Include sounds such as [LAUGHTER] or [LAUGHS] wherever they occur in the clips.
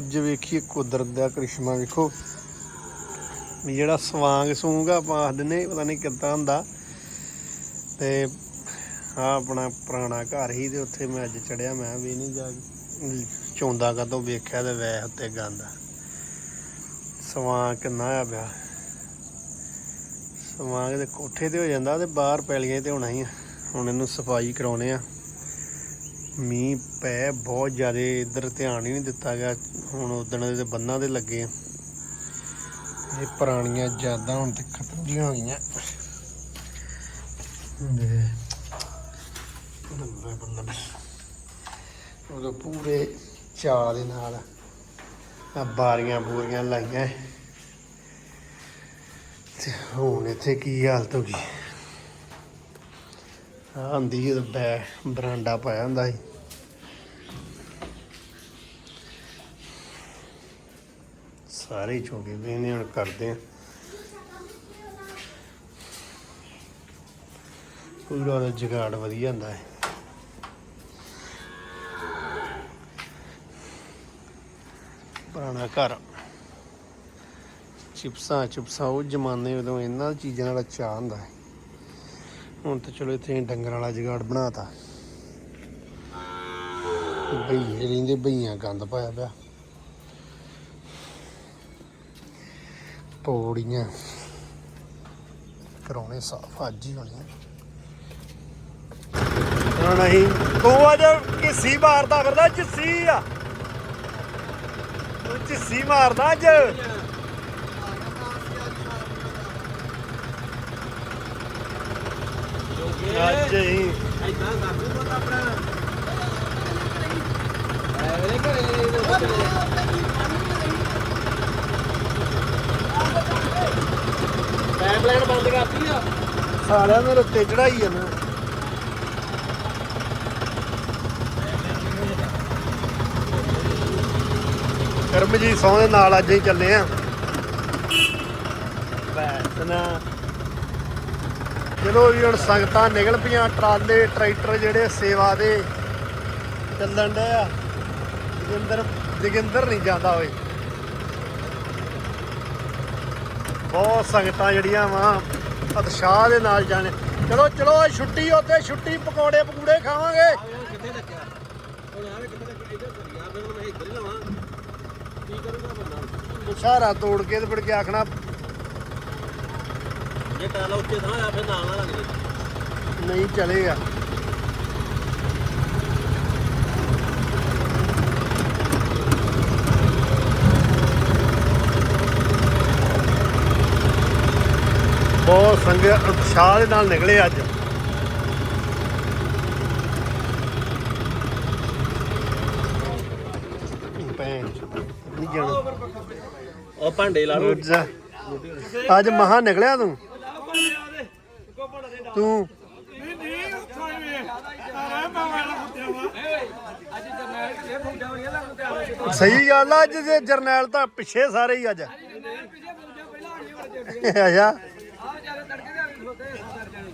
ਅੱਜ ਵੇਖੀਏ ਕੁਦਰਤ ਦਾ ਕ੍ਰਿਸ਼ਮਾ ਵੇਖੋ, ਵੀ ਜਿਹੜਾ ਸਵਾਂਗ ਸੂੰਗ ਆ, ਆਪਾਂ ਆਖ ਪਤਾ ਨਹੀਂ ਕਿੱਦਾਂ ਹੁੰਦਾ। ਤੇ ਆ ਆਪਣਾ ਪੁਰਾਣਾ ਘਰ ਹੀ ਤੇ ਉੱਥੇ ਮੈਂ ਅੱਜ ਚੜਿਆ, ਮੈਂ ਵੀ ਨਹੀਂ ਜਾ ਚੌਂਦਾ ਕਦੋਂ ਵੇਖਿਆ ਤੇ ਵੈਸ ਉੱਤੇ ਗੰਦ ਸਵਾਂਗ ਕਿੰਨਾ ਆ ਪਿਆ। ਸਵਾਂਗ ਦੇ ਕੋਠੇ ਤੇ ਹੋ ਜਾਂਦਾ ਤੇ ਬਾਹਰ ਪੈਲੀਆਂ ਤੇ ਹੋਣਾ ਹੀ ਆ। ਹੁਣ ਇਹਨੂੰ ਸਫ਼ਾਈ ਕਰਾਉਣੇ ਆ। ਮੀਂਹ ਪੈ ਬਹੁਤ ਜ਼ਿਆਦਾ, ਇੱਧਰ ਧਿਆਨ ਹੀ ਨਹੀਂ ਦਿੱਤਾ ਗਿਆ। ਹੁਣ ਉਦਣ ਦੇ ਬੰਨਾਂ ਦੇ ਲੱਗੇ ਇਹ ਪੁਰਾਣੀਆਂ ਯਾਦਾਂ ਹੁਣ ਤੇ ਖਤਮ ਜਿਹੀਆਂ ਹੋ ਗਈਆਂ ਦੇ ਬੱਲੇ ਬੱਲੇ ਉਦੋਂ ਪੂਰੇ ਚਾਅ ਦੇ ਨਾਲ ਆ ਬਾਰੀਆਂ ਬੂਰੀਆਂ ਲਾਈਆਂ। ਤੇ ਹੁਣ ਇੱਥੇ ਕੀ ਹਾਲਤ ਹੋ ਗਈ? ਆਹ ਹੁੰਦੀ ਬੈ ਬਰਾਂਡਾ ਪਾਇਆ ਹੁੰਦਾ ਸੀ। ਸਾਰੇ ਹੀ ਚੋਗੇ ਵੀ ਹੁਣ ਕਰਦੇ ਆ। ਪੂਰਾ ਦਾ ਜਗਾੜ ਵਧੀਆ ਹੁੰਦਾ ਹੈ। ਪੁਰਾਣਾ ਘਰ। ਚਿਪਸਾਂ ਚਿਪਸਾਂ, ਉਹ ਜ਼ਮਾਨੇ ਉਦੋਂ ਇਹਨਾਂ ਚੀਜ਼ਾਂ ਨਾਲ ਚਾਹ ਹੁੰਦਾ ਹੈ। ਹੁਣ ਤਾਂ ਚਲੋ ਇੱਥੇ ਡੰਗਰਾਂ ਵਾਲਾ ਜਗਾੜ ਬਣਾਤਾ। ਬਈਏ ਰਹਿੰਦੇ, ਬਈਆਂ ਗੰਦ ਪਾਇਆ ਪਿਆ। ਪੌੜੀਆਂ। ਕਰਾਉਣੇ ਸਾਫ਼ ਅੱਜ ਹੀ ਹੋਣੀਆਂ। ਨਾ ਨਹੀਂ ਤੂੰ ਅੱਜ ਕਿਸੀ ਮਾਰਦਾ ਫਿਰਦਾ ਜਿੱਸੀ ਆ। ਤੂੰ ਜਿੱਸੀ ਮਾਰਦਾ ਅੱਜ। ਅੱਜ ਹੀ। ਐਦਾਂ ਕਰ ਦੂੰ ਪੁੱਤ ਆਪਣਾ ਐਵੇਂ ਘਰੇ ਪਾਈਪਲਾਈਨ ਬੰਦ ਕਰਤੀ ਆ। ਸਾਲਿਆਂ ਦੇ ਉੱਤੇ ਚੜਾਈ ਆ ਨਾ ਕਰਮਜੀਤ ਸੌਂ ਦੇ ਨਾਲ ਅੱਜ ਹੀ ਚੱਲੇ ਆ। ਬੈਸ ਨਾ। ਚਲੋ ਵੀ ਹੁਣ ਸੰਗਤਾਂ ਨਿਕਲ ਪਈਆਂ ਟਰਾਲੇ, ਟਰੈਕਟਰ ਜਿਹੜੇ ਸੇਵਾ ਦੇ ਚੱਲਣ ਡੇ ਆ। ਜੋਗਿੰਦਰ ਜੋਗਿੰਦਰ ਨਹੀਂ ਜਾਂਦਾ ਓਏ। ਬਹੁਤ ਸੰਗਤਾਂ ਜਿਹੜੀਆਂ ਵਾ ਉਤਸ਼ਾਹ ਦੇ ਨਾਲ ਜਾਣੇ। ਚਲੋ ਚਲੋ ਅੱਜ ਛੁੱਟੀ ਉੱਤੇ ਛੁੱਟੀ ਪਕੌੜੇ ਪਕੂੜੇ ਖਾਵਾਂਗੇ। ਕਿੱਥੇ ਰੱਖਿਆ ਹੁਣ ਆਵੇ ਕਿੱਥੇ ਰੱਖਿਆ ਇੱਧਰ ਸਰੀਆ ਫਿਰ ਹੁਣ ਮੈਂ ਇੱਧਰ ਹੀ ਲਵਾਂ। ਕੀ ਕਰੂਗਾ ਬੰਦਾ? ਇਸ਼ਾਰਾ ਤੋੜ ਕੇ ਤੇ ਫਿਰ ਕੇ ਆਖਣਾ? ਜੇ ਟਾਲਾ ਉੱਤੇ ਥਾਂ ਆ ਫਿਰ ਨਾਲ ਨਾ ਲੱਗ ਜੇ। ਨਹੀਂ ਚਲੇਗਾ। ਬਹੁਤ ਸੰਗਤ ਉਤਸ਼ਾਹ ਦੇ ਨਾਲ ਨਿਕਲੇ ਅੱਜ। ਨਹੀਂ ਜਾਣਾ ਉਹ ਭਾਂਡੇ ਲਾ ਜਾ। ਅੱਜ ਮਹਾ ਨਿਕਲਿਆ ਤੂੰ? ਤੂੰ? ਸਹੀ ਗੱਲ ਆ ਅੱਜ ਦੇ ਜਰਨੈਲ ਤਾਂ ਪਿੱਛੇ ਸਾਰੇ ਹੀ ਅੱਜ ਆਇਆ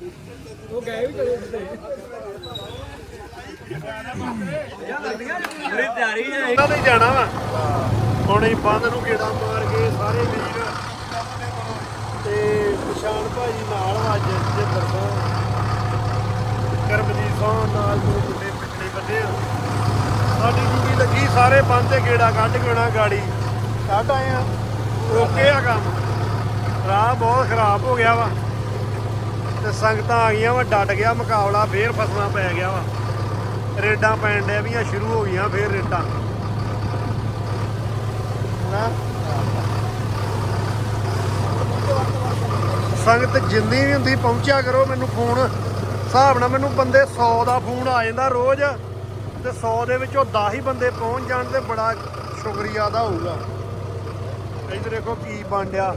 ਪੂਰੀ ਤਿਆਰੀ ਹੈ ਉਹਨਾਂ ਨੇ ਜਾਣਾ ਵਾ। ਹੁਣ ਹੀ ਬੰਦ ਨੂੰ ਗੇੜਾ ਮਾਰ ਕੇ ਸਾਰੇ ਵੀਰ ਤੇ ਪਛਾਣ ਭਾਜੀ ਨਾਲ ਵਾ ਅੱਜ ਜਿੰਦਰ ਤੋਂ ਕਰਮਜੀਤ ਸਿੰਘ ਨਾਲ ਦੋ ਮੁੰਡੇ ਪਿਛਲੇ ਬੰਦੇ ਆ। ਸਾਡੀ ਡਿਊਟੀ ਲੱਗੀ ਸਾਰੇ ਬੰਦ ਤੇ ਗੇੜਾ ਕੱਢ ਕੇ ਆਉਣਾ ਗਾੜੀ। ਕੱਢ ਆਏ ਆ। ਓਕੇ ਆ ਕੰਮ। ਰਾਹ ਬਹੁਤ ਖਰਾਬ ਹੋ ਗਿਆ ਵਾ। ਤੇ ਸੰਗਤਾਂ ਆ ਗਈਆਂ ਵਾ, ਡਟ ਗਿਆ ਮੁਕਾਬਲਾ, ਫੇਰ ਫਸਣਾ ਪੈ ਗਿਆ ਵਾ। ਰੇਡਾਂ ਪੈਣ ਡਿਆ ਵੀਆਂ ਸ਼ੁਰੂ ਹੋ ਗਈਆਂ ਫੇਰ ਰੇਡਾਂ। ਸੰਗਤ ਜਿੰਨੀ ਵੀ ਹੁੰਦੀ ਪਹੁੰਚਿਆ ਕਰੋ, ਮੈਨੂੰ ਫੋਨ। ਹਿਸਾਬ ਨਾਲ ਮੈਨੂੰ ਬੰਦੇ 100 ਦਾ ਫੋਨ ਆ ਜਾਂਦਾ ਰੋਜ਼, ਤੇ 100 ਦੇ ਵਿੱਚੋਂ 10 ਹੀ ਬੰਦੇ ਪਹੁੰਚ ਜਾਣ ਤੇ ਬੜਾ ਸ਼ੁਕਰੀਆ ਦਾ ਹੋਊਗਾ। ਇੱਧਰ ਦੇਖੋ ਕੀ ਬਣ ਡਿਆ।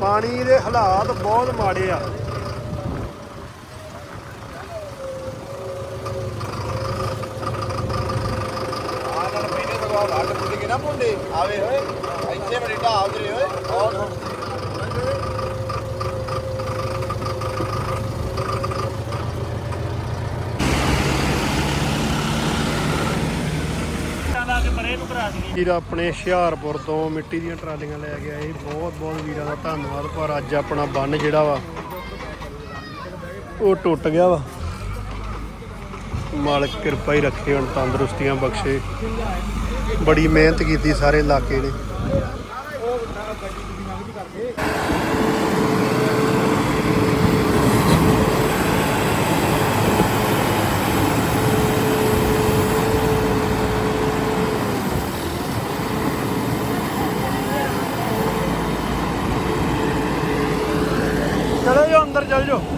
ਪਾਣੀ ਦੇ ਹਾਲਾਤ ਬਹੁਤ ਮਾੜੇ ਆ ਨਾਲ ਪਹਿਲੇ ਤੋਂ ਆ ਵੱਡ ਪੁੱਜ ਆਵੇ ਹੋਏ, ਇੱਥੇ ਬੜੀ ਢਾਹ ਉਤਰੇ ਹੋਏ ਬਹੁਤ ਵੀਰ, ਆਪਣੇ ਹੁਸ਼ਿਆਰਪੁਰ ਤੋਂ ਮਿੱਟੀ ਦੀਆਂ ਟਰਾਲੀਆਂ ਲੈ ਕੇ ਆਏ। ਬਹੁਤ ਬਹੁਤ ਵੀਰਾਂ ਦਾ ਧੰਨਵਾਦ, ਪਰ ਅੱਜ ਆਪਣਾ ਬੰਨ ਜਿਹੜਾ ਵਾ, ਉਹ ਟੁੱਟ ਗਿਆ ਵਾ। ਮਾਲਕ ਕਿਰਪਾ ਹੀ ਰੱਖੇ, ਹੁਣ ਤੰਦਰੁਸਤੀਆਂ ਬਖਸ਼ੇ। ਬੜੀ ਮਿਹਨਤ ਕੀਤੀ ਸਾਰੇ ਇਲਾਕੇ ਨੇ। ਚਲੋ ਜੋ ਅੰਦਰ ਚਲ ਜਾਓ।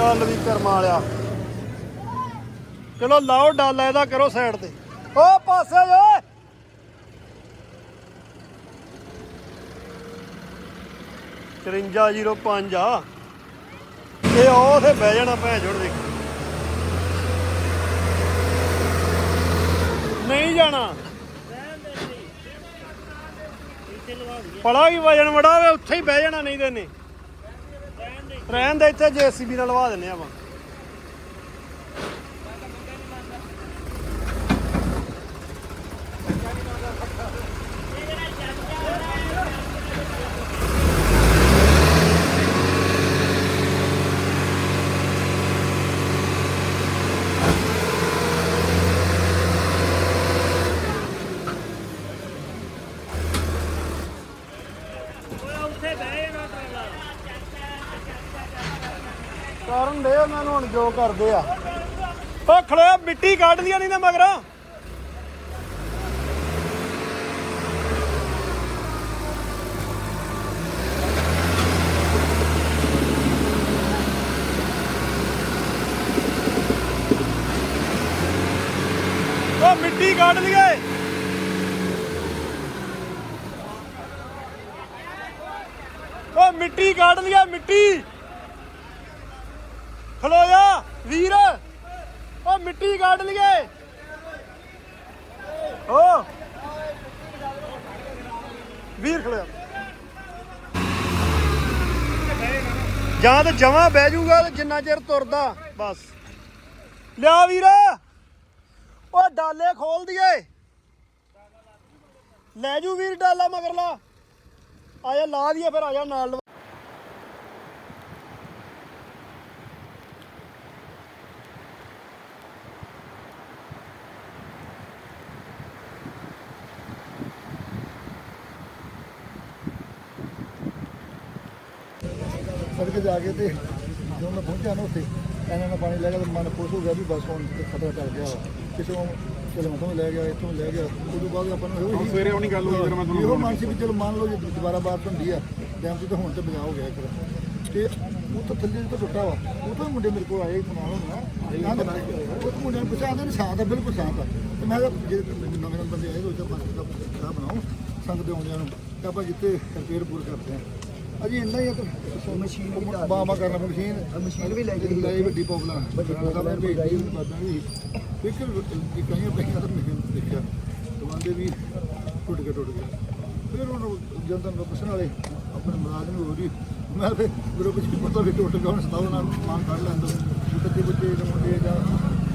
ਚੱਲ ਵੀ ਕਰਮਾ ਵਾਲਿਆ। ਚਲੋ ਲਾਓ ਡਾਲਾ ਇਹਦਾ ਕਰੋ ਸਾਈਡ ਤੇ। ਓ ਪਾਸੇ ਜੋ ਚਰੰਜਾ 05 ਆ। ਇਹ ਉਹ ਉਥੇ ਬਹਿ ਜਾਣਾ ਭੈਣ ਜੋੜ ਦੇਖ ਨਹੀਂ ਜਾਣਾ। ਪੜਾ ਵੀ ਵਜਨ ਵੜਾ ਵੇ ਉੱਥੇ ਹੀ ਬਹਿ ਜਾਣਾ ਨਹੀਂ ਤੇ ਨੇ ਰਹਿਣ ਦੇ ਇੱਥੇ ਜੀਸੀਬੀ ਨਾਲ ਲਵਾ ਦਿੰਨੇ ਆਪਾਂ ਕਰਨ ਦੇ ਉਹਨਾਂ ਨੂੰ ਹੁਣ ਜੋ ਕਰਦੇ ਆ। ਓ ਖਲੋਇਆ ਮਿੱਟੀ ਕੱਢ ਦੀਆਂ ਨਹੀਂ ਨਾ ਮਗਰ। ਓ ਮਿੱਟੀ ਕੱਢ ਲਈਏ। ਓ ਮਿੱਟੀ ਕੱਢ ਲਿਆ ਮਿੱਟੀ। ਖਲੋਇਆ। ਵੀਰ, ਉਹ ਮਿੱਟੀ ਕੱਢ ਲਈਏ। ਓ। ਵੀਰ ਖਲੋਇਆ। ਜਾਂ ਤੇ ਜਮਾ ਬਹਿ ਜਾਊਗਾ ਤੇ ਜਿੰਨਾ ਚਿਰ ਤੁਰਦਾ, ਬਸ। ਲਿਆ ਵੀਰ, ਉਹ ਡਾਲੇ ਖੋਲ ਦਈਏ। ਲੈ ਜੂ ਵੀਰ ਡਾਲਾ ਮਗਰ ਲਾ ਆਇਆ ਲਾ ਦਈਏ ਫਿਰ, ਆ ਜਾ ਨਾਲ। ਸੜਕ ਜਾ ਕੇ ਤੇ ਜਦੋਂ ਮੈਂ ਪਹੁੰਚਿਆ ਨਾ ਉੱਥੇ ਇਹਨਾਂ ਨੇ ਪਾਣੀ ਲੈ ਗਿਆ ਤੇ ਮਨ ਖੁਸ਼ ਹੋ ਗਿਆ ਵੀ ਬਸ ਹੁਣ ਤੇ ਖਤਰਾ ਟਲ ਗਿਆ ਵਾ। ਕਿਸੇ ਚਲੋ ਤੋਂ ਲੈ ਗਿਆ ਇੱਥੋਂ ਲੈ ਗਿਆ। ਉਦੋਂ ਬਾਅਦ ਆਪਾਂ ਨੂੰ ਇਹੋ ਸਵੇਰੇ ਆਉਣੀ ਗੱਲ ਹੋਈ ਫਿਰ ਮੈਂ ਤੁਹਾਨੂੰ ਇਹੋ ਮਨ ਸੀ ਵੀ ਚਲੋ ਮੰਨ ਲਓ ਜੇ ਦੁਬਾਰਾ ਬਾਤ ਹੁੰਦੀ ਆ ਟਾਈਮ ਤੇ ਤਾਂ ਹੁਣ ਤੇ ਬਚਾਅ ਹੋ ਗਿਆ ਇੱਕ। ਤੇ ਉਹ ਤਾਂ ਥੱਲੇ ਤੋਂ ਟੁੱਟਾ ਵਾ ਉਹ ਤੋਂ ਮੁੰਡੇ ਮੇਰੇ ਕੋਲ ਆਏ ਫਨਾਲ ਹੋਣਾ ਉਹ ਮੁੰਡੇ ਨੂੰ ਪੁੱਛਿਆ ਆਂਦੇ ਨੇ ਸ਼ਾਂਤ ਆ ਬਿਲਕੁਲ ਸ਼ਾਂਤ ਆ। ਤੇ ਮੈਂ ਕਿਹਾ ਜੇ ਨਵੇਂ ਨਵੇਂ ਬੰਦੇ ਆਏ ਤਾਂ ਪੰਜ ਦਾ ਬਣਾਓ ਸੰਗ ਦੇ ਆਉਂਦਿਆਂ ਨੂੰ। ਤੇ ਆਪਾਂ ਜਿੱਤੇ ਰਿਪੇਅਰ ਪੂਰ ਕਰਦੇ ਆ। ਅਜੀ ਇੰਨਾ ਹੀ ਆ ਤਾਂ ਮਸ਼ੀਨ ਵੀ ਬਾਮਾ ਕਰਨਾ ਮਸ਼ੀਨ। ਮਸ਼ੀਨ ਵੀ ਲੈ ਗਈ ਲੈ ਵੱਡੀ ਪੌਪਲਾ ਦਾ ਮੈਂ ਭੇਜ ਦਿੱਤੀ ਬਾਦਾਂ ਵੀ ਇੱਕ ਇੱਕ ਕਈਆਂ ਪਈਆਂ ਤਾਂ ਨਹੀਂ ਦੇਖਿਆ। ਦਵਾਂਦੇ ਵੀ ਟੁੱਟ ਕੇ ਟੁੱਟ ਗਏ। ਫਿਰ ਉਹਨੂੰ ਜਨਤਾ ਨੂੰ ਪੁੱਛਣ ਵਾਲੇ ਆਪਣੇ ਮੁਲਾਜ਼ਮ ਹੋ। ਜੀ ਮੈਂ ਫਿਰ ਗਰੁੱਪ ਚ ਪਤਾ ਵੀ ਟੁੱਟ ਗਿਆ ਹੁਣ ਸਤਾਉ ਨਾਲ ਮਾਨ ਕੱਢ ਲੈਂਦਾ। ਬੱਚੇ ਬੱਚੇ ਮੁੰਡੇ ਜਾਂ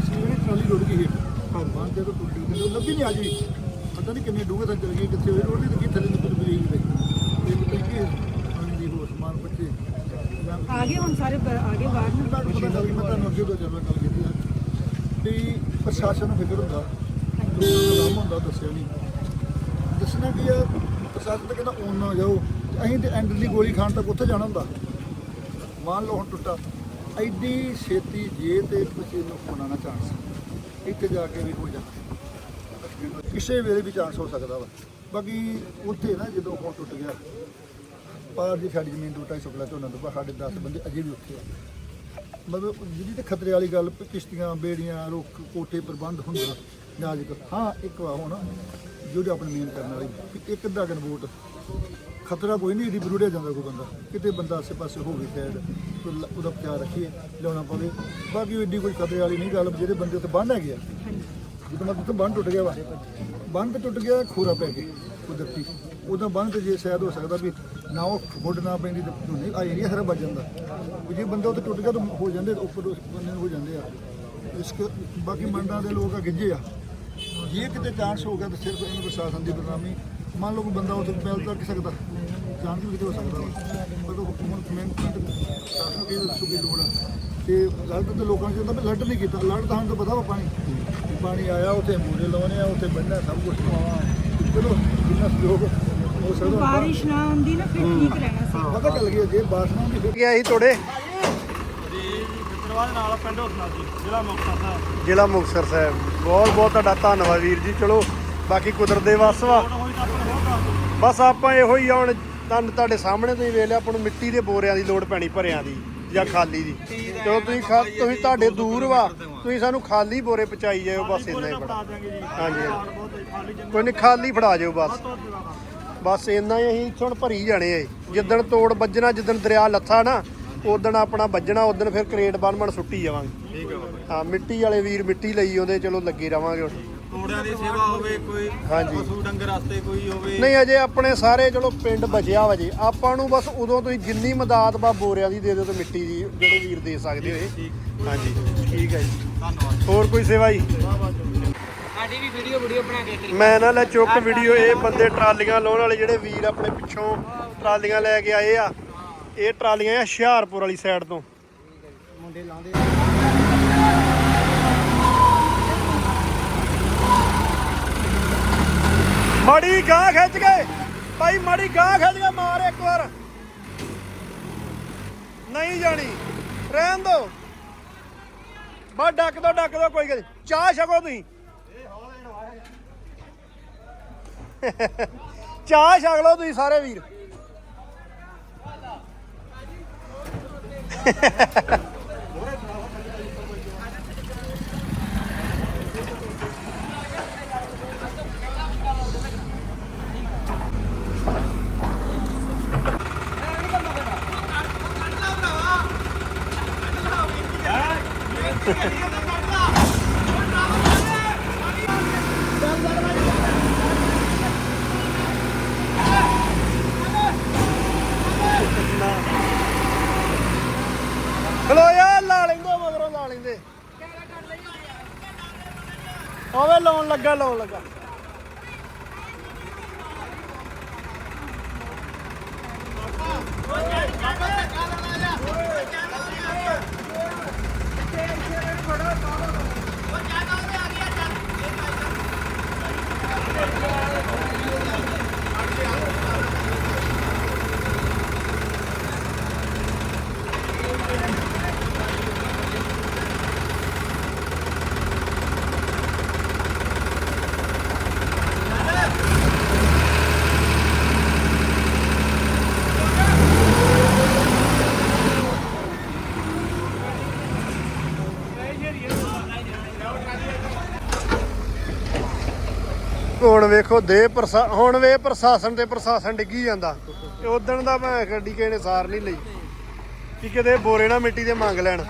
ਸੀਵਰੇਜ ਟਰਾਲੀ ਟੁੱਟ ਗਈ ਹੈ ਮਾਨ ਦੇ ਤੋਂ ਟੁੱਟ ਗਈ ਤੇ ਉਹ ਲੱਭੀ ਨਹੀਂ ਆ ਜੀ ਪਤਾ ਨਹੀਂ ਕਿੰਨੇ ਡੂੰਘੇ ਤੱਕ ਚਲ ਗਈ ਕਿੱਥੇ ਹੋਈ ਰੋਟੀ ਤੇ ਕਿੱਥੇ ਨਹੀਂ ਕੁਝ ਵੀ ਨਹੀਂ ਇਹ ਪਤਾ ਕੀ ਪਾਣੀ ਦੀ ਹੁਣ ਸਾਰੇ ਬ- ਆਗੇ ਬਾਹਰ ਨੂੰ। ਤੁਹਾਨੂੰ ਪਤਾ ਮੈਂ ਤੁਹਾਨੂੰ ਅੱਗੇ ਤੋਂ ਚੱਲਣਾ ਗੱਲ ਕੀਤੀ ਹੈ ਵੀ ਪ੍ਰਸ਼ਾਸਨ ਨੂੰ ਫਿਕਰ ਹੁੰਦਾ ਕੰਮ ਹੁੰਦਾ, ਦੱਸਿਆ ਨਹੀਂ। ਦੱਸਣਾ ਕੀ ਆ ਪ੍ਰਸ਼ਾਸਨ ਤਾਂ ਕਹਿੰਦਾ ਆਉਣ ਨਾ ਜਾਓ। ਤੇ ਅਸੀਂ ਤੇ ਐਂਡ ਦੀ ਗੋਲੀ ਖਾਣ ਤੱਕ ਉੱਥੇ ਜਾਣਾ ਹੁੰਦਾ। ਮੰਨ ਲਓ ਹੁਣ ਟੁੱਟਾ। ਐਡੀ ਛੇਤੀ ਜੇ ਤੇ ਕਿਸੇ ਨੂੰ ਹੋਣਾ ਨਾ ਚਾਂਸ ਇੱਥੇ ਜਾ ਕੇ ਵੀ ਹੋ ਜਾਂਦਾ। ਕਿਸੇ ਵੇਲੇ ਵੀ ਚਾਂਸ ਹੋ ਸਕਦਾ ਵਾ। ਬਾਕੀ ਉੱਥੇ ਨਾ ਜਦੋਂ ਹੁਣ ਟੁੱਟ ਗਿਆ ਪਾਰ ਦੀ ਸਾਡੀ ਜ਼ਮੀਨ ਦੋ ਢਾਈ ਸੌ ਕਿਲਾ ਝੋਨਾ ਤੋਂ ਸਾਡੇ 10 ਬੰਦੇ ਅਜੇ ਵੀ ਉੱਥੇ ਆ। ਮਤਲਬ ਜਿਹੜੀ ਤੇ ਖਤਰੇ ਵਾਲੀ ਗੱਲ ਕਿਸ਼ਤੀਆਂ, ਬੇੜੀਆਂ, ਰੁੱਖ, ਕੋਠੇ ਪ੍ਰਬੰਧ ਹੁੰਦਾ ਨਾਜਿਕ। ਹਾਂ, ਇੱਕ ਵਾ ਹੁਣ ਜਿਹੜੇ ਆਪਣੀ ਮੇਨ ਕਰਨ ਵਾਲੀ ਇੱਕ ਅੱਧਾ ਗਨ ਖਤਰਾ ਕੋਈ ਨਹੀਂ ਏਡੀ ਬਰੂੜਿਆ ਜਾਂਦਾ ਕੋਈ ਬੰਦਾ। ਕਿਤੇ ਬੰਦਾ ਆਸੇ ਪਾਸੇ ਹੋਵੇ ਸਾਈਡ ਉਹਦਾ ਖਿਆਲ ਰੱਖੀਏ, ਲਿਆਉਣਾ ਪਵੇ। ਬਾਕੀ ਏਡੀ ਕੋਈ ਖਤਰੇ ਵਾਲੀ ਨਹੀਂ ਗੱਲ, ਜਿਹੜੇ ਬੰਦੇ ਉੱਤੇ ਬੰਨ ਹੈਗੇ ਆ। ਜਦੋਂ ਮਤਲਬ ਉੱਥੇ ਬੰਨ ਟੁੱਟ ਗਿਆ ਵਾ। ਬੰਨ ਤੇ ਟੁੱਟ ਗਿਆ, ਖੋਰਾ ਪੈ ਗਿਆ ਕੁਦਰਤੀ। ਉਦੋਂ ਬੰਨ ਤੇ ਜੇ ਸ਼ਾਇਦ ਹੋ ਸਕਦਾ ਵੀ ਨਾ ਉਹ ਫੁੱਟ ਨਾ ਪੈਂਦੀ ਤੇ ਨਹੀਂ ਆ ਏਰੀਆ ਸਾਰਾ ਬਚ ਜਾਂਦਾ। ਜੇ ਬੰਦਾ ਉੱਤੇ ਟੁੱਟ ਗਿਆ ਤਾਂ ਹੋ ਜਾਂਦੇ ਉੱਪਰ ਉਸ ਬੰਦੇ ਨੂੰ ਹੋ ਜਾਂਦੇ ਆ। ਇਸ ਕ- ਬਾਕੀ ਮੰਡਾਂ ਦੇ ਲੋਕ ਆ ਗਿੱਜੇ ਆ। ਜੇ ਕਿਤੇ ਚਾਂਸ ਹੋ ਗਿਆ ਤਾਂ ਸਿਰਫ ਇਹਨਾਂ ਪ੍ਰਸ਼ਾਸਨ ਦੀ ਬਦਨਾਮੀ ਮੰਨ ਲਓ ਕੋਈ ਬੰਦਾ ਉੱਥੇ ਪੈਲ ਤੱਕ ਸਕਦਾ ਚਾਂਸ ਵੀ ਕਿਤੇ ਹੋ ਸਕਦਾ ਵਾ। ਪਰ ਉਹ ਹੁਕੂਮਤ ਕਮੈਂਟ ਪ੍ਰਸ਼ਾਸਨ ਨੂੰ ਦੱਸੋ ਕੀ ਲੋੜ ਆ? ਤੇ ਗਲਤ ਤੇ ਲੋਕਾਂ ਨੂੰ ਕਹਿੰਦਾ ਵੀ ਲੜ ਨਹੀਂ ਕੀਤਾ। ਲੜ ਤਾਂ ਸਾਨੂੰ ਤਾਂ ਪਤਾ ਵਾ ਪਾਣੀ। ਪਾਣੀ ਆਇਆ, ਉੱਥੇ ਮੂਰੇ ਲਾਉਣੇ ਆ, ਉੱਥੇ ਬੰਨਾ ਸਭ ਕੁਝ ਚਲੋ, ਜਿੰਨਾ ਸਹਿਯੋਗ ਬਾਰਿਸ਼ ਨਾ ਆਉਂਦੀ ਨਾ ਫਿਰ ਠੀਕ ਰਹਿਣਾ ਸੀ। ਪਤਾ ਚੱਲ ਗਿਆ ਜੇ ਬਾਰਿਸ਼ ਨਾ ਹੁੰਦੀ ਫਿਰ ਗਿਆ ਸੀ ਤੋੜੇ ਜੀ ਫਿਰਵਾਦ ਨਾਲ ਪਿੰਡ ਹੋਸਨਾ ਜੀ ਜ਼ਿਲ੍ਹਾ ਮੁਕਤਸਰ ਸਾਹਿਬ। ਜ਼ਿਲ੍ਹਾ ਮੁਕਤਸਰ ਸਾਹਿਬ। ਬਹੁਤ ਬਹੁਤ ਤੁਹਾਡਾ ਧੰਨਵਾਦ ਵੀਰ ਜੀ। ਚਲੋ ਬਾਕੀ ਕੁਦਰਤ ਦੇ ਵੱਸ ਵਾ। ਬਸ ਆਪਾਂ ਇਹੋ ਹੀ ਹੁਣ ਤੁਹਾਨੂੰ ਤੁਹਾਡੇ ਸਾਹਮਣੇ ਤੁਸੀਂ ਵੇਖ ਲਿਆ ਆਪਾਂ ਨੂੰ ਮਿੱਟੀ ਦੇ ਬੋਰਿਆਂ ਦੀ ਲੋੜ ਪੈਣੀ ਭਰਿਆਂ ਦੀ ਜਾਂ ਖਾਲੀ ਦੀ। ਚਲੋ ਤੁਸੀਂ ਖਾ- ਤੁਸੀਂ ਤੁਹਾਡੇ ਦੂਰ ਵਾ। ਤੁਸੀਂ ਸਾਨੂੰ ਖਾਲੀ ਬੋਰੇ ਪਹੁੰਚਾਈ ਜਾਇਓ ਬਸ ਇੰਨਾ ਹੀ ਬੜਾ। ਹਾਂਜੀ। ਕੋਈ ਨਹੀਂ ਖਾਲੀ ਫੜਾ ਜਾਓ ਬਸ। ਬਸ ਇੰਨਾ ਹੀ ਅਸੀਂ ਇੱਥੇ ਭਰੀ ਜਾਣੇ ਆ। ਜਿੱਦਣ ਤੋੜ ਵੱਜਣਾ ਜਿੱਦਣ ਦਰਿਆ ਲੱਥਾ ਨਾ ਉਦਣ ਆਪਣਾ ਵੱਜਣਾ ਉਦਣ ਫਿਰ ਕਰੇਟ ਬਣ ਬਣ ਸੁੱਟੀ ਜਾਵਾਂਗੇ। ਠੀਕ ਹੈ ਬਾਬਾ। ਹਾਂ ਮਿੱਟੀ ਵਾਲੇ ਵੀਰ ਮਿੱਟੀ ਲਈ ਆਉਂਦੇ ਚਲੋ ਲੱਗੇ ਰਵਾਂਗੇ ਹੁਣ। ਤੋੜਿਆਂ ਦੀ ਸੇਵਾ ਹੋਵੇ ਕੋਈ ਹਾਂਜੀ। ਪਸ਼ੂ ਡੰਗਰ ਵਾਸਤੇ ਕੋਈ ਹੋਵੇ। ਨਹੀਂ ਅਜੇ ਆਪਣੇ ਸਾਰੇ ਚਲੋ ਪਿੰਡ ਬਚਿਆ ਵਾ ਜੀ। ਆਪਾਂ ਨੂੰ ਬਸ ਉਦੋਂ ਤੁਸੀਂ ਜਿੰਨੀ ਮਦਦ ਬਾ ਬੋਰਿਆਂ ਦੀ ਦੇ ਦਿਓ ਤੇ ਮਿੱਟੀ ਦੀ ਜਿਹੜੇ ਵੀਰ ਦੇ ਸਕਦੇ ਹੋਏ। ਠੀਕ ਹਾਂਜੀ। ਠੀਕ ਹੈ ਜੀ। ਧੰਨਵਾਦ। ਹੋਰ ਕੋਈ ਸੇਵਾ ਜੀ? ਸਾਡੀ ਵੀ ਵੀਡੀਓ ਵੀਡੀਓ ਬਣਾ ਕੇ ਕਰੀ ਮੈਂ ਨਾ ਲੈ ਚੁੱਕ ਵੀਡੀਓ ਇਹ ਬੰਦੇ ਟਰਾਲੀਆਂ ਲਾਉਣ ਵਾਲੇ ਜਿਹੜੇ ਵੀਰ ਆਪਣੇ ਪਿੱਛੋਂ ਟਰਾਲੀਆਂ ਲੈ ਕੇ ਆਏ ਆ। ਇਹ ਟਰਾਲੀਆਂ ਆ ਹੁਸ਼ਿਆਰਪੁਰ ਵਾਲੀ ਸਾਈਡ ਤੋਂ। ਮੁੰਡੇ ਲਾਉਂਦੇ ਮੜੀ ਗਾਂ ਖਿੱਚ ਕੇ। ਭਾਈ ਮੜੀ ਗਾਂ ਖਿੱਚ ਕੇ ਮਾਰ ਇੱਕ ਵਾਰ। ਨਹੀਂ ਜਾਣੀ। ਰਹਿਣ ਦੋ। ਬਾ ਡੱਕ ਦੋ ਡੱਕ ਦੋ ਕੋਈ ਗੱਲ। ਚਾਹ ਛਕੋ ਤੁਸੀਂ। [LAUGHS] ਚਾਹ ਛਕ ਲਓ ਤੁਸੀਂ ਸਾਰੇ ਵੀਰ। ਖਲੋ [LAUGHS] ਯਾਰ ਲਾ ਲੈਂਦੇ ਮਗਰੋਂ ਲਾ ਲੈਂਦੇ। ਆਵੇ ਲਾਉਣ ਲੱਗਾ ਲਾਉਣ ਲੱਗਾ। ਹੁਣ ਵੇਖੋ, ਦੇ ਪ੍ਰਸ਼ਾ, ਹੁਣ ਵੇ ਪ੍ਰਸ਼ਾਸਨ ਤੇ ਪ੍ਰਸ਼ਾਸਨ ਡਿੱਗੀ ਜਾਂਦਾ। ਤੇ ਉਦਣ ਦਾ ਮੈਂ ਗੱਡੀ ਕਿਸੇ ਨੇ ਸਾਰ ਨਹੀਂ ਲਈ। ਕਿ ਕਿਤੇ ਬੋਰੇ ਨਾ ਮਿੱਟੀ ਦੇ ਮੰਗ ਲੈਣ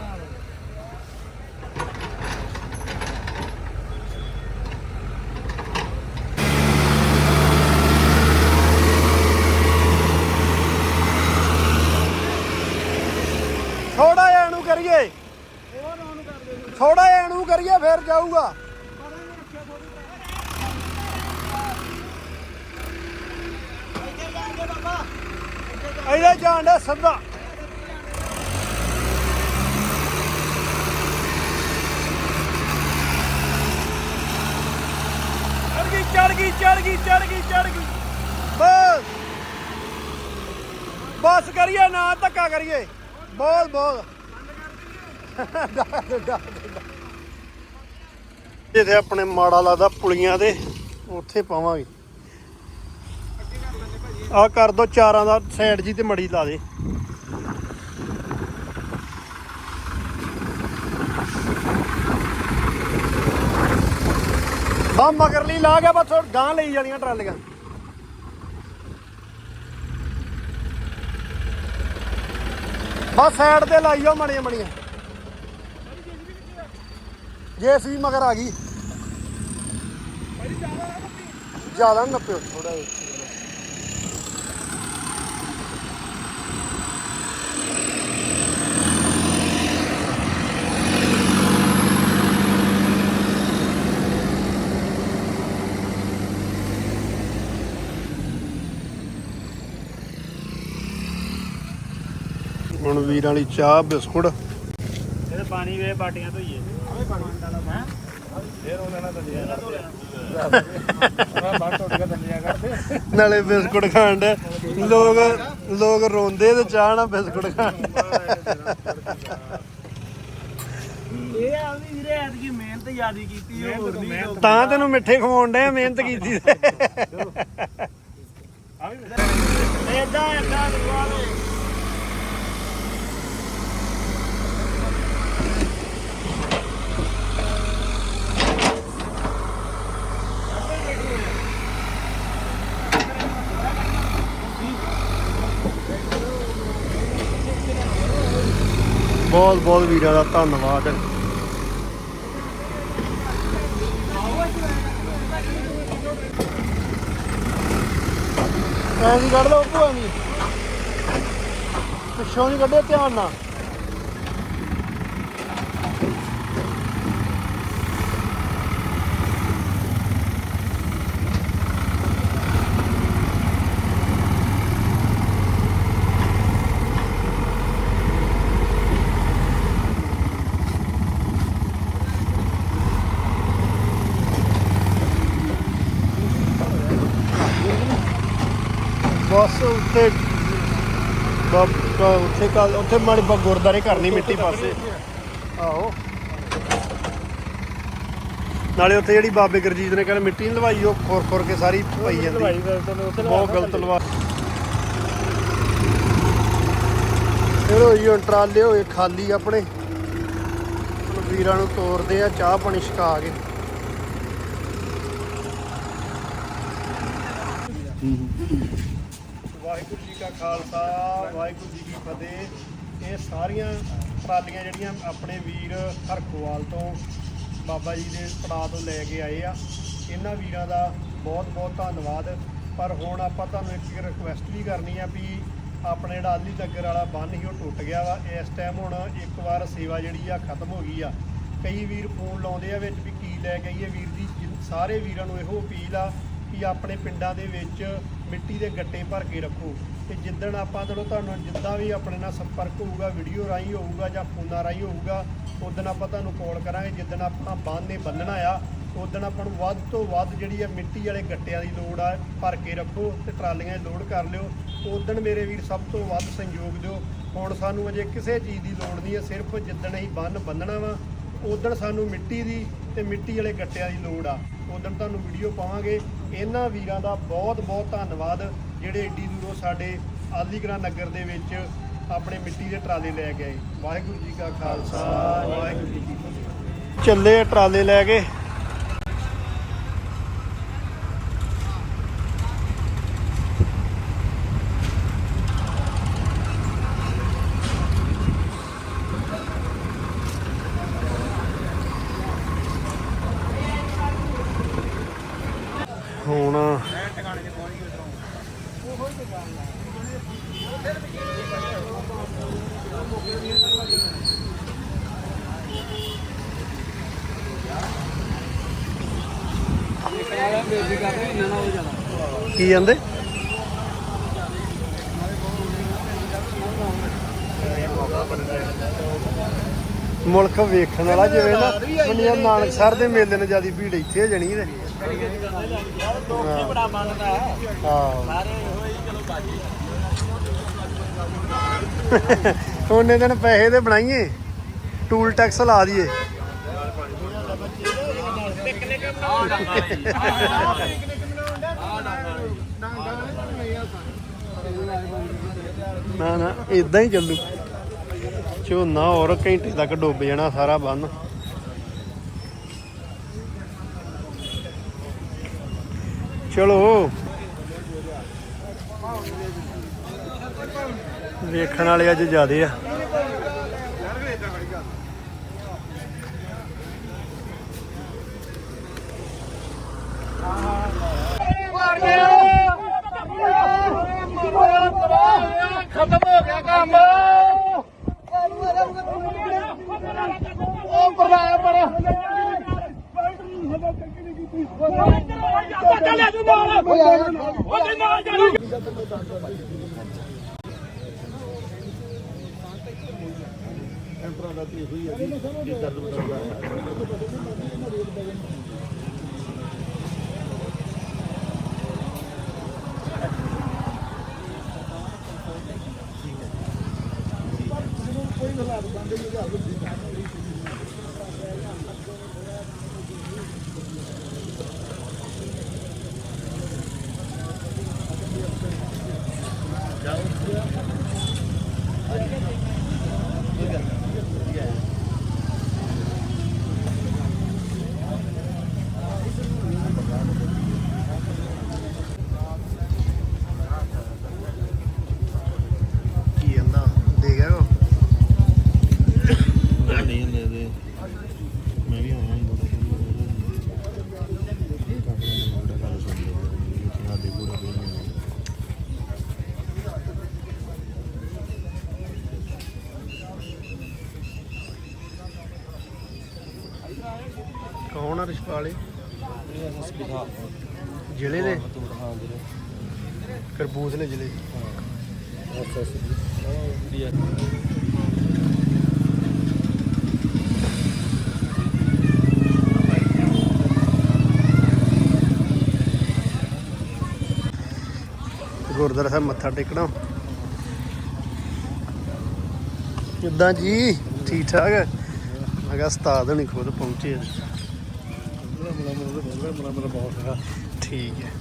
ਥੋੜਾ ਜਿਹਾ ਇਹਨੂੰ ਕਰੀਏ ਥੋੜਾ ਜਿਹਾ ਇਹਨੂੰ ਕਰੀਏ ਫਿਰ ਜਾਊਗਾ ਇਹਦੇ ਚੜ ਗਈ ਚੜ ਗਈ ਚੜ ਗਈ ਚੜ ਗਈ ਚੜ ਗਈ ਬਸ ਬਸ ਕਰੀਏ ਨਾ ਧੱਕਾ ਕਰੀਏ ਬਹੁਤ ਬਹੁਤ ਇੱਥੇ ਆਪਣੇ ਮਾੜਾ ਲੱਗਦਾ ਪੁਲੀਆਂ ਦੇ, ਉੱਥੇ ਪਾਵਾਂਗੇ। ਆ ਕਰ ਦੋ ਚਾਰਾਂ ਦਾ ਸਾਈਡ ਜੀ ਤੇ ਮੜੀ ਲਾ ਦੇ। ਮਗਰ ਲਈ ਲਾ ਗਿਆ, ਬਸ ਗਾਂ ਲਈ ਜਾਣੀਆਂ ਟਰਾਲੀਆਂ। ਬਸ ਸਾਈਡ ਤੇ ਲਾਈਓ ਮੜੀਆਂ ਜੇ ਸੀ ਮਗਰ ਆ ਗਈ। ਜ਼ਿਆਦਾ ਨੱਪਿਓ। ਥੋੜਾ ਜਿਹਾ ਹੁਣ ਵੀਰਾਂ ਲਈ ਚਾਹ ਬਿਸਕੁਟ। ਇਹਦੇ ਪਾਣੀ ਵੇ ਬਾਟੀਆਂ ਧੋਈਏ ਨਾਲੇ ਬਿਸਕੁਟ ਖਾਣ ਦੇ ਲੋਕ ਲੋਕ ਰੋਂਦੇ ਤੇ ਚਾਹ ਨਾਲ ਬਿਸਕੁਟ ਖਾਣ ਇਹ ਆ ਵੀ ਵੀਰੇ ਐਤਕੀ ਮਿਹਨਤ ਜ਼ਿਆਦੀ ਕੀਤੀ ਹੋਰ ਨਹੀਂ ਤਾਂ ਤੈਨੂੰ ਮਿੱਠੇ ਖਵਾਉਣ ਡਿਆ ਮਿਹਨਤ ਕੀਤੀ ਤੇ ਐਦਾਂ ਐਦਾਂ ਦੁਆਲੇ ਬਹੁਤ ਬਹੁਤ ਵੀਰਾਂ ਦਾ ਧੰਨਵਾਦ। ਐਂ ਨਹੀਂ ਕੱਢ ਲਓ ਭੂਆ ਨਹੀਂ ਪਿੱਛੋਂ ਨਹੀਂ ਕੱਢਿਆ ਧਿਆਨ ਨਾਲ। ਬਸ ਉੱਤੇ ਬ- ਬ- ਉੱਥੇ ਕੱਲ ਉੱਥੇ ਮਾੜੀ ਬ- ਗੁਰਦਾਰੇ ਕਰਨੀ ਮਿੱਟੀ ਪਾਸੇ। ਆਹੋ। ਨਾਲੇ ਉੱਥੇ ਜਿਹੜੀ ਬਾਬੇ ਗੁਰਜੀਤ ਨੇ ਕਹਿੰਦੇ ਮਿੱਟੀ ਨਹੀਂ ਲਵਾਈ ਉਹ ਖੁਰ ਖੁਰ ਕੇ ਸਾਰੀ ਪਈ ਜਾਂਦੀ। ਬਹੁਤ ਗਲਤ ਲਵਾ ਫਿਰ ਹੋਈ ਹੁਣ ਟਰਾਲੇ ਹੋਏ ਖਾਲੀ ਆਪਣੇ। ਵੀਰਾਂ ਨੂੰ ਤੋਰਦੇ ਆ ਚਾਹ ਪਾਣੀ ਛਕਾ ਕੇ। ਵਾਹਿਗੁਰੂ ਜੀ ਕਾ ਖਾਲਸਾ, ਵਾਹਿਗੁਰੂ ਜੀ ਕੀ ਫਤਿਹ। ਇਹ ਸਾਰੀਆਂ ਟਰਾਲੀਆਂ ਜਿਹੜੀਆਂ ਆਪਣੇ ਵੀਰ ਹਰਖੋਵਾਲ ਤੋਂ ਬਾਬਾ ਜੀ ਦੇ ਪੜਾਅ ਤੋਂ ਲੈ ਕੇ ਆਏ ਆ, ਇਹਨਾਂ ਵੀਰਾਂ ਦਾ ਬਹੁਤ ਬਹੁਤ ਧੰਨਵਾਦ। ਪਰ ਹੁਣ ਆਪਾਂ ਤੁਹਾਨੂੰ ਇੱਕ ਰਿਕੁਐਸਟ ਵੀ ਕਰਨੀ ਆ ਵੀ ਆਪਣੇ ਜਿਹੜਾ ਆਲੀ ਨਗਰ ਵਾਲਾ ਬੰਨ ਹੀ ਉਹ ਟੁੱਟ ਗਿਆ ਵਾ। ਇਸ ਟਾਈਮ ਹੁਣ ਇੱਕ ਵਾਰ ਸੇਵਾ ਜਿਹੜੀ ਆ, ਖਤਮ ਹੋ ਗਈ ਆ। ਕਈ ਵੀਰ ਫੋਨ ਲਾਉਂਦੇ ਆ ਵਿੱਚ ਵੀ ਕੀ ਲੈ ਗਈ ਹੈ ਵੀਰ ਜੀ ਜਿ- ਸਾਰੇ ਵੀਰਾਂ ਨੂੰ ਇਹੋ ਅਪੀਲ ਆ ਕਿ ਆਪਣੇ ਪਿੰਡਾਂ ਦੇ ਵਿੱਚ ਮਿੱਟੀ ਦੇ ਗੱਟੇ ਭਰ ਕੇ ਰੱਖੋ ਤੇ ਜਿੱਦਣ ਆਪਾਂ ਚਲੋ ਤੁਹਾਨੂੰ ਜਿੱਦਾਂ ਵੀ ਆਪਣੇ ਨਾਲ ਸੰਪਰਕ ਹੋਊਗਾ ਵੀਡੀਓ ਰਾਹੀਂ ਹੋਊਗਾ ਜਾਂ ਫੋਨਾਂ ਰਾਹੀਂ ਹੋਊਗਾ ਉਦੋਂ ਆਪਾਂ ਤੁਹਾਨੂੰ ਕਾਲ ਕਰਾਂਗੇ, ਜਿੱਦਣ ਆਪਾਂ ਬੰਨ ਨੇ ਬੰਨਣਾ ਆ ਉਦੋਂ ਆਪਾਂ ਨੂੰ ਵੱਧ ਤੋਂ ਵੱਧ ਜਿਹੜੀ ਆ ਮਿੱਟੀ ਵਾਲੇ ਗੱਟਿਆਂ ਦੀ ਲੋੜ ਆ, ਭਰ ਕੇ ਰੱਖੋ ਤੇ ਟਰਾਲੀਆਂ 'ਚ ਲੋਡ ਕਰ ਲਿਓ। ਉਦੋਂ ਮੇਰੇ ਵੀਰ ਸਭ ਤੋਂ ਵੱਧ ਸੰਯੋਗ ਦਿਓ। ਹੁਣ ਸਾਨੂੰ ਅਜੇ ਕਿਸੇ ਚੀਜ਼ ਦੀ ਲੋੜ ਨਹੀਂ ਹੈ ਸਿਰਫ ਜਿੱਦਣ ਅਸੀਂ ਬੰਨ ਬੰਨਣਾ ਵਾ ਉਦੋਂ ਸਾਨੂੰ ਮਿੱਟੀ ਦੀ ਤੇ ਮਿੱਟੀ ਵਾਲੇ ਗੱਟਿਆਂ ਦੀ ਲੋੜ ਆ। ਉਦੋਂ ਤੁਹਾਨੂੰ ਵੀਡੀਓ ਪਾਵਾਂਗੇ। ਇਹਨਾਂ ਵੀਰਾਂ ਦਾ ਬਹੁਤ ਬਹੁਤ ਧੰਨਵਾਦ, ਜਿਹੜੇ ਏਡੀ ਦੂਰੋਂ ਸਾਡੇ ਆਲੀਗਰਾ ਨਗਰ ਦੇ ਵਿੱਚ ਆਪਣੇ ਮਿੱਟੀ ਦੇ ਟਰਾਲੇ ਲੈ ਕੇ ਆਏ। ਵਾਹਿਗੁਰੂ ਜੀ ਕਾ ਖਾਲਸਾ, ਵਾਹਿਗੁਰੂ ਜੀ ਕੀ ਫਤਿਹ। ਚੱਲੇ ਆ ਟਰਾਲੇ ਲੈ ਕੇ। ਕੀ ਕਹਿੰਦੇ ਮੁਲਕ ਵੇਖਣ ਵਾਲਾ ਜਿਵੇਂ ਨਾ ਮੰਨਿਆ ਨਾਨਕ ਸਰ ਦੇ ਮੇਲੇ ਨੂੰ ਜਿਆਦੀ ਭੀੜ ਇੱਥੇ ਹੋ ਜਣੀ ਤੇ ਬੜਾ ਮੰਨਦਾ ਹਾਂ। ਸਾਰੇ ਹੋਈ ਚਲੋ ਬਾਜੀ ਉਹਨੇ ਦਿਨ ਪੈਸੇ ਤੇ ਬਣਾਈਏ, ਟੂਲ ਟੈਕਸ ਲਾ ਦਈਏ। ਨਾ ਨਾ ਨਾ ਇਦਾਂ ਹੀ ਚੱਲੂ। ਝੋਨਾ ਹੋਰ ਘੰਟੇ ਤੱਕ ਡੁੱਬ ਜਾਣਾ ਸਾਰਾ ਬੰਨ। ਚਲੋ। ਵੇਖਣ ਵਾਲੇ ਅੱਜ ਜ਼ਿਆਦੇ ਆ। ਖਤਮ ਹੋ ਗਿਆ ਕੰਮ ਉਹ ਪ੍ਰਧਾਨ ਬੜਾ ਕੀ ਕਹਿੰਦਾ ਦੇ ਗਿਆ ਕੋ ਨਹੀਂ ਹੁੰਦੇ ਤੇ ਮੈਂ ਵੀ ਆਇਆ ਹਾਂ ਬੜਾ ਗੱਲ ਸੁਣ ਲਈ ਕਿ ਸਾਡੇ ਪੂਰੇ ਦੇ ਕੌਣ ਆ ਰਿਸ਼ਪਾਲੇ ਜ਼ਿਲ੍ਹੇ ਦੇ ਕਰਬੂਜ਼ਲੇ ਜ਼ਿਲ੍ਹੇ ਦੇ। ਗੁਰਦੁਆਰਾ ਸਾਹਿਬ ਮੱਥਾ ਟੇਕਣਾ ਕਿੱਦਾਂ ਜੀ ਠੀਕ ਠਾਕ ਮੈਂ ਕਿਹਾ ਉਸਤਾਦ ਨਹੀਂ ਖੁਦ ਪਹੁੰਚੇ ਅੱਜ। ਠੀਕ ਹੈ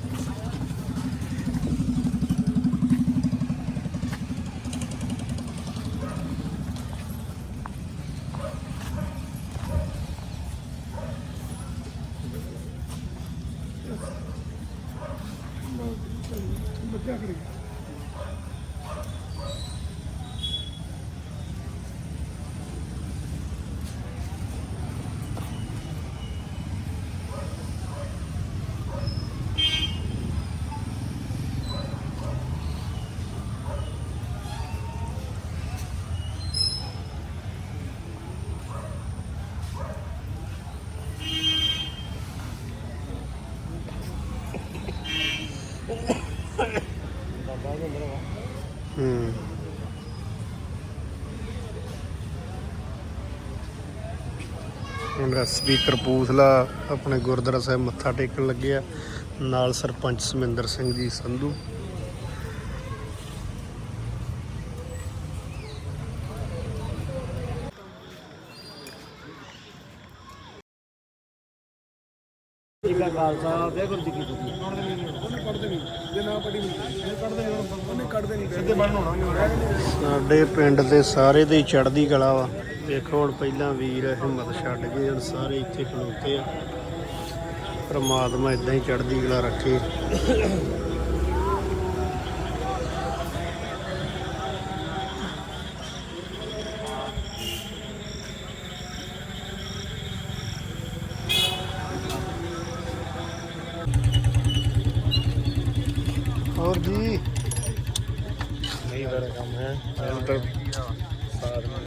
ਹੁਣ ਐਸਪੀ ਕਰਪੂਥਲਾ ਆਪਣੇ ਗੁਰਦੁਆਰਾ ਸਾਹਿਬ ਮੱਥਾ ਟੇਕਣ ਲੱਗੇ ਆ। ਨਾਲ ਸਰਪੰਚ ਸਮਿੰਦਰ ਸਿੰਘ ਜੀ ਸੰਧੂ। ਜੀ ਕਾ ਖਾਲਸਾ ਵਾਹਿਗੁਰੂ ਜੀ ਕੀ ਫਤਿਹ ਸਾਡੇ ਪਿੰਡ ਦੇ ਸਾਰੇ ਦੇ ਚੜ੍ਹਦੀ ਕਲਾ ਵਾ। ਦੇਖੋ, ਹੁਣ ਪਹਿਲਾਂ ਵੀਰ ਹਿੰਮਤ ਛੱਡ ਗਏ, ਹੁਣ ਸਾਰੇ ਇੱਥੇ ਖਲੋਤੇ ਆ। ਪਰਮਾਤਮਾ ਇਦਾਂ ਹੀ ਚੜ੍ਹਦੀ ਕਲਾ ਰੱਖੇ।